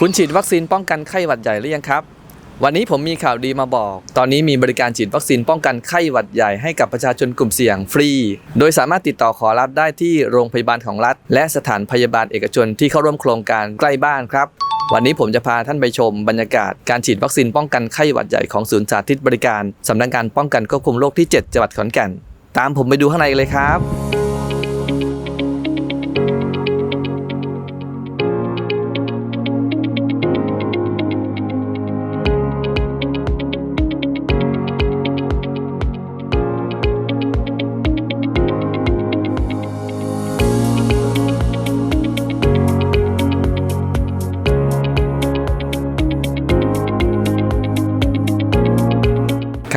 คุณฉีดวัคซีนป้องกันไข้หวัดใหญ่หรือยังครับ วันนี้ผมมีข่าวดีมาบอก ตอนนี้มีบริการฉีดวัคซีนป้องกันไข้หวัดใหญ่ให้กับประชาชนกลุ่มเสี่ยงฟรี โดยสามารถติดต่อขอรับได้ที่โรงพยาบาลของรัฐ และสถานพยาบาลเอกชนที่เข้าร่วมโครงการใกล้บ้านครับวันนี้ผมจะพาท่านไปชมบรรยากาศการฉีดวัคซีนป้องกันไข้หวัดใหญ่ของศูนย์สาธิตบริการสำนักงานป้องกันควบคุมโรคที่ 7 จังหวัดขอนแก่น ตามผมไปดูข้างในเลยครับ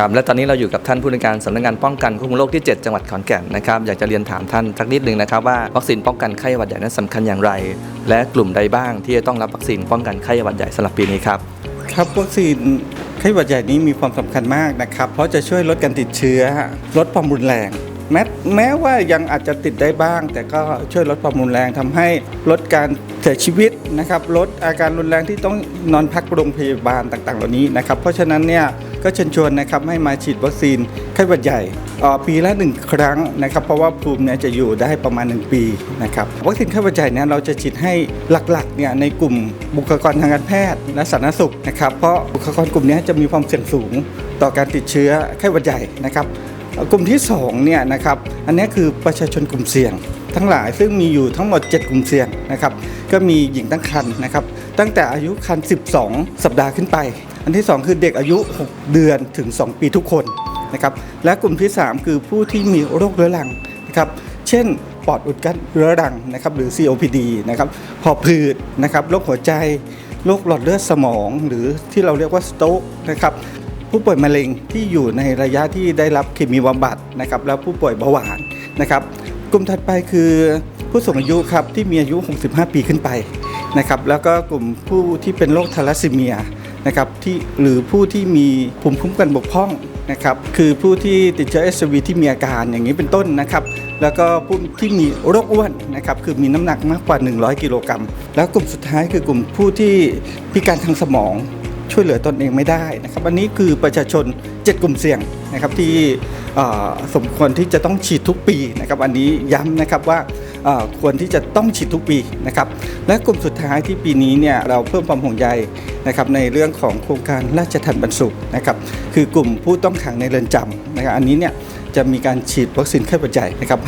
ครับและตอนนี้เราอยู่กับท่านผู้ในการสำนักงานป้องกันควบคุมโรคที่ 7 จังหวัดขอนแก่นนะครับอยากจะเรียนถามท่านสักนิดหนึ่งนะครับว่าวัคซีนป้องกันไข้หวัดใหญ่นั้นสำคัญอย่างไร และกลุ่มใดบ้างที่จะต้องรับวัคซีนป้องกันไข้หวัดใหญ่สำหรับปีนี้ครับครับวัคซีนไข้หวัดใหญ่นี้มีความสำคัญมากนะครับเพราะจะช่วยลดการติดเชื้อลดความรุนแรง แม้แม้ว่ายังอาจจะติดได้บ้าง แต่ก็ช่วยลดความรุนแรงทำให้ลดการเสียชีวิตนะครับลดอาการรุนแรงที่ต้องนอนพักโรงพยาบาลต่างๆ เหล่านี้นะครับ เพราะฉะนั้นเนี่ยก็เชิญชวนนะครับให้มาฉีดวัคซีนไข้หวัดใหญ่ปีละหนึ่งครั้งนะครับ เพราะว่าภูมิเนี่ยจะอยู่ได้ประมาณ 1 ปีนะครับวัคซีนไข้หวัดใหญ่เนี่ยเราจะฉีดให้หลักๆเนี่ยในกลุ่มบุคลากรทางการแพทย์และสาธารณสุขนะครับ เพราะบุคลากรกลุ่มนี้จะมีความเสี่ยงสูงต่อการติดเชื้อไข้หวัดใหญ่นะครับ กลุ่มที่2เนี่ยนะครับอันนี้คือประชาชนกลุ่มเสี่ยง ทั้งหลายซึ่งมีอยู่ทั้งหมด 7 กลุ่มเสี่ยงนะครับก็มีหญิงตั้งครรภ์นะครับตั้งแต่อายุครรภ์12 สัปดาห์ขึ้นไป อันที่ 2 คือเด็กอายุ 6 เดือนถึง 2 ปีทุกคนนะครับและกลุ่มที่ 3 คือผู้ที่มีโรคเรื้อรังนะครับเช่นปอดอุดกั้นเรื้อรังนะครับหรือ COPD นะครับหอบหืดนะครับโรคหัวใจโรคหลอดเลือดสมอง หรือที่เราเรียกว่าสโตรกนะครับ ผู้ป่วยมะเร็งที่อยู่ในระยะที่ได้รับเคมีบำบัดนะครับแล้วผู้ป่วยเบาหวานนะครับ กลุ่มถัดไปคือผู้สูงอายุครับที่มีอายุ 65 ปีขึ้นไปนะครับแล้วก็กลุ่มผู้ที่เป็นโรคทาลัสซีเมียนะครับที่หรือผู้ที่มีภูมิคุ้มกันบกพร่องนะครับคือผู้ที่ติดเชื้อ HIV ที่มีอาการอย่างนี้เป็นต้นนะครับ แล้วก็ผู้ที่มีโรคอ้วนนะครับคือมีน้ำหนักมากกว่า 100 กิโลกรัมแล้วกลุ่มสุดท้ายคือกลุ่มผู้ที่พิการทางสมอง ช่วยเหลือตนเองไม่ได้นะครับอันนี้คือประชาชน 7 กลุ่มเสี่ยงนะครับที่สมควรที่จะต้องฉีดทุกปีนะครับอันนี้ย้ำนะครับว่าควรที่จะต้องฉีดทุกปีนะครับและกลุ่มสุดท้ายที่ปีนี้เนี่ยเราเพิ่มความห่วงใยนะครับในเรื่องของโครงการราชทันบรรสุขนะครับคือกลุ่มผู้ต้องขังในเรือนจำนะครับอันนี้เนี่ยจะมีการฉีดวัคซีนไข้หวัดใหญ่นะครับให้